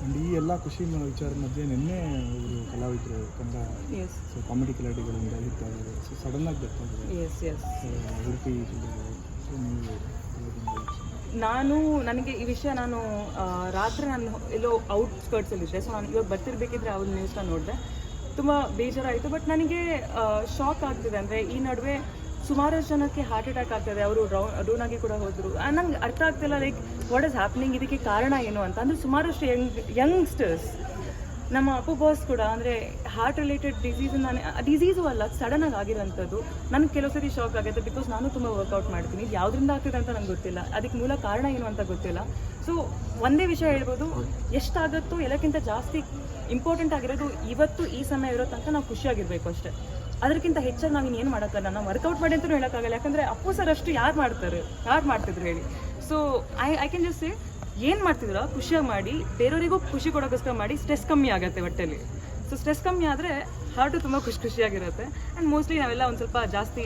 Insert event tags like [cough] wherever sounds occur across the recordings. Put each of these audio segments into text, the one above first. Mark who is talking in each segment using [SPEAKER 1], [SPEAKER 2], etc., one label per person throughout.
[SPEAKER 1] And ಈ ಎಲ್ಲ ಖುಷಿ ಮ- ವಿಚಾರ ಮಧ್ಯೆ ನಿನ್ನೆ ಅವರು ಕಲಾವಿದರು ಕನ್ನಡ
[SPEAKER 2] ಎಸ್
[SPEAKER 1] ಸೊ ಕಾಮಿಡಿ ಕಿಲಾಡಿಗಳಿಂದ ಹಿಟ್ ಸೊ ಸಡನ್ನಾಗಿ ಆಗಿ
[SPEAKER 2] ಎಸ್ ಎಸ್
[SPEAKER 1] ಉಡುಪಿ ಸೊ ನೀವು.
[SPEAKER 2] ನಾನು ನನಗೆ ಈ ವಿಷಯ ನಾನು ರಾತ್ರಿ ನಾನು ಎಲ್ಲೋ ಔಟ್ಸ್ಕರ್ಟ್ಸಲ್ಲಿದ್ದೆ ಸೊ ನಾನು ಇವಾಗ ಬರ್ತಿರ್ಬೇಕಿದ್ರೆ ಅವ್ರ ನ್ಯೂಸ್ನ ನೋಡಿದೆ. ತುಂಬ ಬೇಜಾರಾಯಿತು. ಬಟ್ ನನಗೆ ಶಾಕ್ ಆಗ್ತಿದೆ. ಅಂದರೆ ಈ ನಡುವೆ ಸುಮಾರಷ್ಟು ಜನಕ್ಕೆ ಹಾರ್ಟ್ ಅಟ್ಯಾಕ್ ಆಗ್ತದೆ. ಅವರು ರೌ ಆಗಿ ಕೂಡ ಹೋದರು. ನಂಗೆ ಅರ್ಥ ಆಗ್ತಿಲ್ಲ ಲೈಕ್ ವಾಟ್ ಇಸ್ ಹ್ಯಾಪ್ನಿಂಗ್ ಇದಕ್ಕೆ ಕಾರಣ ಏನು ಅಂತ. ಅಂದರೆ ಸುಮಾರಷ್ಟು ಯಂಗ್ ಯಂಗ್ಸ್ಟರ್ಸ್ ನಮ್ಮ ಅಪ್ಪು ಬಾಸ್ ಕೂಡ, ಅಂದರೆ ಹಾರ್ಟ್ ರಿಲೇಟೆಡ್ ಡಿಸೀಸ್ ನಾನು ಡಿಸೀಸು ಅಲ್ಲ ಆಗಿ ಆಗಿರೋಂಥದ್ದು. ನನಗೆ ಕೆಲವು ಸರಿ ಶಾಕ್ ಆಗುತ್ತೆ ಬಿಕಾಸ್ ನಾನು ತುಂಬ ವರ್ಕೌಟ್ ಮಾಡ್ತೀನಿ. ಯಾವುದರಿಂದ ಆಗ್ತಿದೆ ಅಂತ ನಂಗೆ ಗೊತ್ತಿಲ್ಲ. ಅದಕ್ಕೆ ಮೂಲ ಕಾರಣ ಏನು ಅಂತ ಗೊತ್ತಿಲ್ಲ. ಸೊ ಒಂದೇ ವಿಷಯ ಹೇಳ್ಬೋದು. ಎಷ್ಟಾಗುತ್ತೋ, ಎಲ್ಲಕ್ಕಿಂತ ಜಾಸ್ತಿ ಇಂಪಾರ್ಟೆಂಟ್ ಆಗಿರೋದು ಇವತ್ತು ಈ ಸಮಯ ಇರೋ ತನಕ ನಾವು ಖುಷಿಯಾಗಿರಬೇಕು ಅಷ್ಟೇ. ಅದಕ್ಕಿಂತ ಹೆಚ್ಚಾಗಿ ನಾವು ಇನ್ನೇನು ಮಾಡೋಕ್ಕಲ್ಲ ನಾವು ವರ್ಕೌಟ್ ಮಾಡಿ ಅಂತಲೂ ಹೇಳೋಕ್ಕಾಗಲ್ಲ ಯಾಕಂದರೆ ಅಪ್ಪು ಸರ್ ಅಷ್ಟು ಯಾರು ಮಾಡ್ತಾರೆ? ಯಾರು ಮಾಡ್ತಿದ್ರು ಹೇಳಿ? So I I can just say ಏನು ಮಾಡ್ತಿದ್ರು ಖುಷಿಯಾಗಿ ಮಾಡಿ, ಬೇರೆಯವರಿಗೂ ಖುಷಿ ಕೊಡೋಕ್ಕೋಸ್ಕರ ಮಾಡಿ ಸ್ಟ್ರೆಸ್ ಕಮ್ಮಿ ಆಗುತ್ತೆ ಹೊಟ್ಟೆಲಿ. ಸೊ ಸ್ಟ್ರೆಸ್ ಕಮ್ಮಿ ಆದರೆ ಹಾರ್ಟು ತುಂಬ ಖುಷಿ ಖುಷಿಯಾಗಿರುತ್ತೆ. ಆ್ಯಂಡ್ ಮೋಸ್ಟ್ಲಿ ನಾವೆಲ್ಲ ಒಂದು ಸ್ವಲ್ಪ ಜಾಸ್ತಿ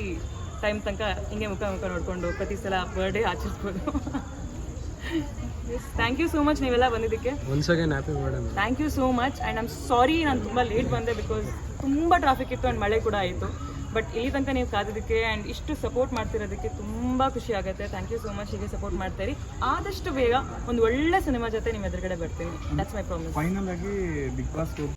[SPEAKER 2] ಟೈಮ್ ತನಕ ಹಿಂಗೆ ಮುಖ ಮುಖ ನೋಡಿಕೊಂಡು ಪ್ರತಿ ಸಲ birthday ಆಚರಿಸ್ಬೋದು. [laughs] Thank you so much ನೀವೆಲ್ಲ ಬಂದಿದ್ದಕ್ಕೆ.
[SPEAKER 3] Once again happy birthday
[SPEAKER 2] thank you so much and I'm sorry ನಾನು ತುಂಬ ಲೇಟ್ ಬಂದೆ ಬಿಕಾಸ್ ತುಂಬ ಟ್ರಾಫಿಕ್ ಇತ್ತು ಆ್ಯಂಡ್ ಮಳೆ ಕೂಡ ಆಯಿತು. ಬಟ್ ಇಲ್ಲಿ ತನಕ ನೀವು ಕಾದಿದ್ದಕ್ಕೆ ಆ್ಯಂಡ್ ಇಷ್ಟು ಸಪೋರ್ಟ್ ಮಾಡ್ತಿರೋದಕ್ಕೆ ತುಂಬ ಖುಷಿ ಆಗುತ್ತೆ. ಥ್ಯಾಂಕ್ ಯು ಸೋ ಮಚ್ ಹೀಗೆ ಸಪೋರ್ಟ್ ಮಾಡ್ತೀರಿ ಆದಷ್ಟು ಬೇಗ ಒಂದು ಒಳ್ಳೆ ಸಿನಿಮಾ ಜೊತೆ ನಿಮ್ಮ ಎದುರುಗಡೆ ಬರ್ತೀನಿ. ದಟ್ಸ್ ಮೈ ಪ್ರಾಬ್ಲಮ್
[SPEAKER 1] ಫೈನಲ್ ಆಗಿ ಬಿಗ್ ಬಾಸ್